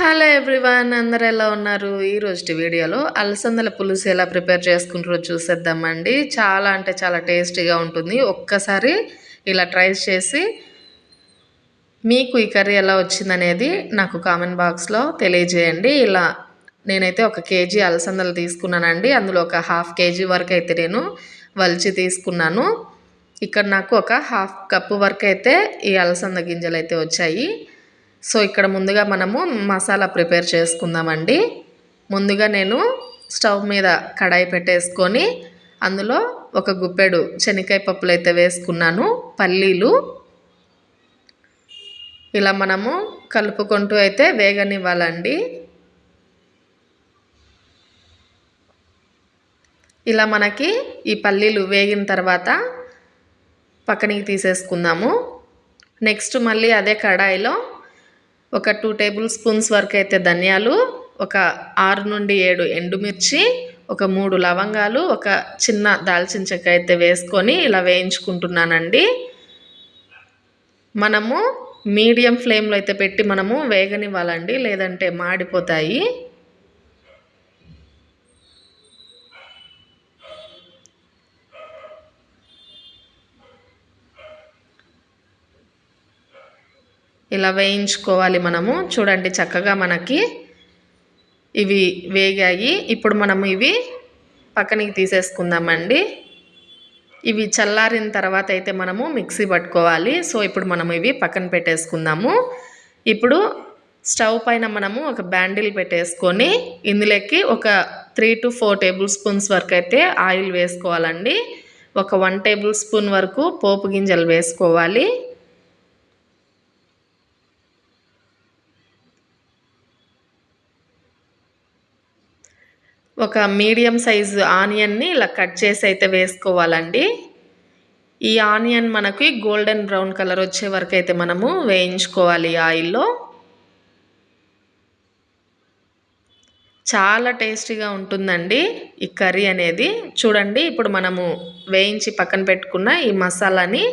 Hello everyone అందరు ఎలా ఉన్నారు? ఈరోజు వీడియోలో అలసందల పులుసు ఎలా ప్రిపేర్ చేసుకుంటారో చూసేద్దామండి. చాలా అంటే చాలా టేస్టీగా ఉంటుంది. ఒక్కసారి ఇలా ట్రై చేసి మీకు ఈ కర్రీ ఎలా వచ్చిందనేది నాకు కామెంట్ బాక్స్లో తెలియజేయండి. ఇలా నేనైతే ఒక కేజీ అలసందలు తీసుకున్నానండి. అందులో ఒక హాఫ్ కేజీ వరకు అయితే నేను వలిచి తీసుకున్నాను. ఇక్కడ నాకు ఒక హాఫ్ కప్పు వరకు అయితే ఈ అలసంద గింజలు అయితే వచ్చాయి. సో ఇక్కడ ముందుగా మనము మసాలా ప్రిపేర్ చేసుకుందామండి. ముందుగా నేను స్టవ్ మీద కడాయి పెట్టేసుకొని అందులో ఒక గుప్పెడు శనక్కాయ పప్పులు అయితే వేసుకున్నాను పల్లీలు. ఇలా మనము కలుపుకుంటూ అయితే వేగనివ్వాలండి. ఇలా మనకి ఈ పల్లీలు వేగిన తర్వాత పక్కనికి తీసేసుకుందాము. నెక్స్ట్ మళ్ళీ అదే కడాయిలో ఒక టూ టేబుల్ స్పూన్స్ వరకు అయితే ధనియాలు ఒక ఆరు నుండి ఏడు ఎండుమిర్చి ఒక మూడు లవంగాలు ఒక చిన్న దాల్చిన చెక్క అయితే వేసుకొని ఇలా వేయించుకుంటున్నానండి. మనము మీడియం ఫ్లేమ్లో అయితే పెట్టి మనము వేగనివ్వాలండి లేదంటే మాడిపోతాయి. ఇలా వేయించుకోవాలి మనము. చూడండి చక్కగా మనకి ఇవి వేగాయి. ఇప్పుడు మనము ఇవి పక్కనికి తీసేసుకుందామండి. ఇవి చల్లారిన తర్వాత అయితే మనము మిక్సీ పట్టుకోవాలి. సో ఇప్పుడు మనము ఇవి పక్కన పెట్టేసుకుందాము. ఇప్పుడు స్టవ్ పైన మనము ఒక బ్యాండిల్ పెట్టేసుకొని ఇందులోకి ఒక three two four table spoons వరకు అయితే ఆయిల్ వేసుకోవాలండి. ఒక వన్ టేబుల్ స్పూన్ వరకు పోపు గింజలు వేసుకోవాలి. ఒక మీడియం సైజు ఆనియన్ని ఇలా కట్ చేసి అయితే వేసుకోవాలండి. ఈ ఆనియన్ మనకి గోల్డెన్ బ్రౌన్ కలర్ వచ్చే వరకు అయితే మనము వేయించుకోవాలి ఆయిల్లో. చాలా టేస్టీగా ఉంటుందండి ఈ కర్రీ అనేది. చూడండి ఇప్పుడు మనము వేయించి పక్కన పెట్టుకున్న ఈ మసాలాని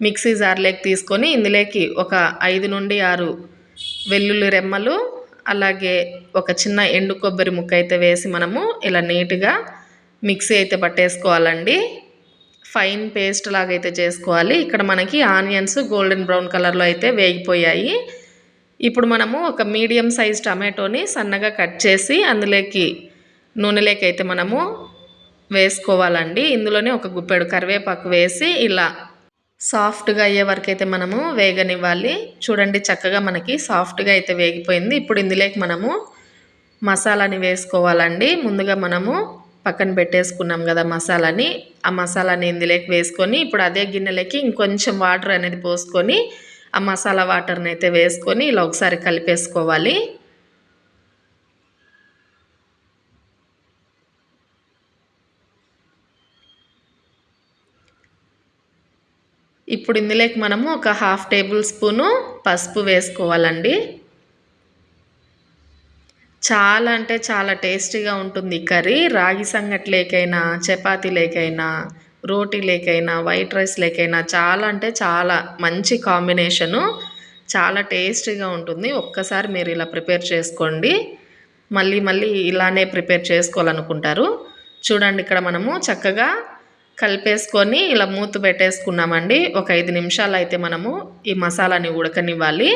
మిక్సీ జార్లోకి తీసుకొని ఇందులోకి ఒక ఐదు నుండి ఆరు వెల్లుల్లి రెమ్మలు అలాగే ఒక చిన్న ఎండు కొబ్బరి ముక్క అయితే వేసి మనము ఇలా నీట్గా మిక్సీ అయితే పట్టేసుకోవాలండి. ఫైన్ పేస్ట్ లాగైతే చేసుకోవాలి. ఇక్కడ మనకి ఆనియన్స్ గోల్డెన్ బ్రౌన్ కలర్లో అయితే వేగిపోయాయి. ఇప్పుడు మనము ఒక మీడియం సైజ్ టమాటోని సన్నగా కట్ చేసి అందులోకి నూనెలోకి అయితే మనము వేసుకోవాలండి. ఇందులోనే ఒక గుప్పెడు కరివేపాకు వేసి ఇలా సాఫ్ట్గా అయ్యే వరకు అయితే మనము వేగనివ్వాలి. చూడండి చక్కగా మనకి సాఫ్ట్గా అయితే వేగిపోయింది. ఇప్పుడు ఇందులోకి మనము మసాలాని వేసుకోవాలండి. ముందుగా మనము పక్కన పెట్టేసుకున్నాం కదా మసాలాని. ఆ మసాలాని ఇందులోకి వేసుకొని ఇప్పుడు అదే గిన్నెలకి ఇంకొంచెం వాటర్ అనేది పోసుకొని ఆ మసాలా వాటర్ని అయితే వేసుకొని ఇలా ఒకసారి కలిపేసుకోవాలి. ఇప్పుడు ఇందులోకి మనము ఒక హాఫ్ టేబుల్ స్పూను పసుపు వేసుకోవాలండి. చాలా అంటే చాలా టేస్టీగా ఉంటుంది కర్రీ. రాగి సంగటి లేకైనా చపాతీ లేకైనా రోటీ లేకైనా వైట్ రైస్ లేకైనా చాలా అంటే చాలా మంచి కాంబినేషను. చాలా టేస్టీగా ఉంటుంది. ఒక్కసారి మీరు ఇలా ప్రిపేర్ చేసుకోండి. మళ్ళీ మళ్ళీ ఇలానే ప్రిపేర్ చేసుకోవాలనుకుంటారు. చూడండి ఇక్కడ మనము చక్కగా కలిపేసుకొని ఇలా మూత పెట్టేసుకున్నామండి. ఒక ఐదు నిమిషాలు అయితే మనము ఈ మసాలాని ఉడకనివ్వాలి.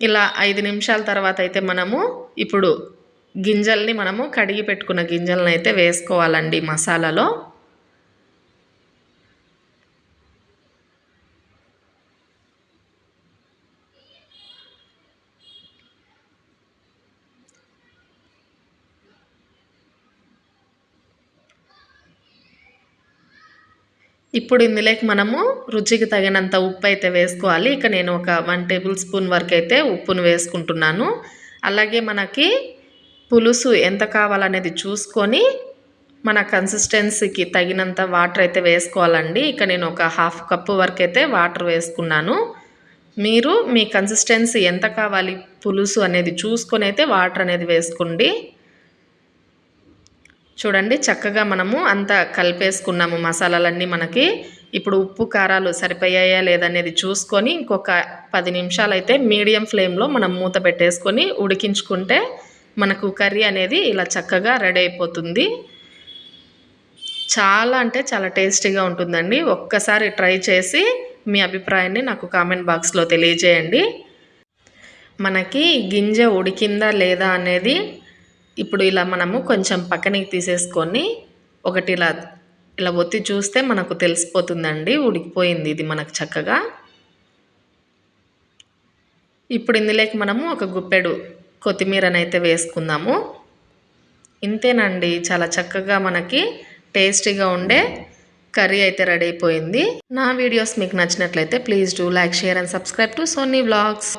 ఇలా ఐదు నిమిషాల తర్వాత అయితే మనము ఇప్పుడు గింజల్ని మనము కడిగి పెట్టుకున్న గింజలను అయితే వేసుకోవాలండి మసాలాలో. ఇప్పుడు ఇందులోకి మనము రుచికి తగినంత ఉప్పు అయితే వేసుకోవాలి. ఇక నేను ఒక వన్ టేబుల్ స్పూన్ వరకు అయితే ఉప్పును వేసుకుంటున్నాను. అలాగే మనకి పులుసు ఎంత కావాలనేది చూసుకొని మన కన్సిస్టెన్సీకి తగినంత వాటర్ అయితే వేసుకోవాలండి. ఇక నేను ఒక హాఫ్ కప్పు వరకు అయితే వాటర్ వేసుకున్నాను. మీరు మీ కన్సిస్టెన్సీ ఎంత కావాలి? పులుసు అనేది చూసుకొని అయితే వాటర్ అనేది వేసుకోండి. చూడండి చక్కగా మనము అంతా కలిపేసుకున్నాము మసాలాలన్నీ మనకి. ఇప్పుడు ఉప్పు కారాలు సరిపోయాయా లేదనేది చూసుకొని ఇంకొక పది నిమిషాలు అయితే మీడియం ఫ్లేమ్లో మనం మూత పెట్టేసుకొని ఉడికించుకుంటే మనకు కర్రీ అనేది ఇలా చక్కగా రెడీ అయిపోతుంది. చాలా అంటే చాలా టేస్టీగా ఉంటుందండి. ఒక్కసారి ట్రై చేసి మీ అభిప్రాయాన్ని నాకు కామెంట్ బాక్స్లో తెలియజేయండి. మనకి గింజ ఉడికిందా లేదా అనేది ఇప్పుడు ఇలా మనము కొంచెం పక్కనికి తీసేసుకొని ఒకటి ఇలా ఇలా ఒత్తి చూస్తే మనకు తెలిసిపోతుందండి. ఉడికిపోయింది ఇది మనకు చక్కగా. ఇప్పుడు ఇందులోకి మనము ఒక గుప్పెడు కొత్తిమీరనైతే వేసుకుందాము. ఇంతేనండి చాలా చక్కగా మనకి టేస్టీగా ఉండే కర్రీ అయితే రెడీ అయిపోయింది. నా వీడియోస్ మీకు నచ్చినట్లయితే please do like share and subscribe to Soni vlogs.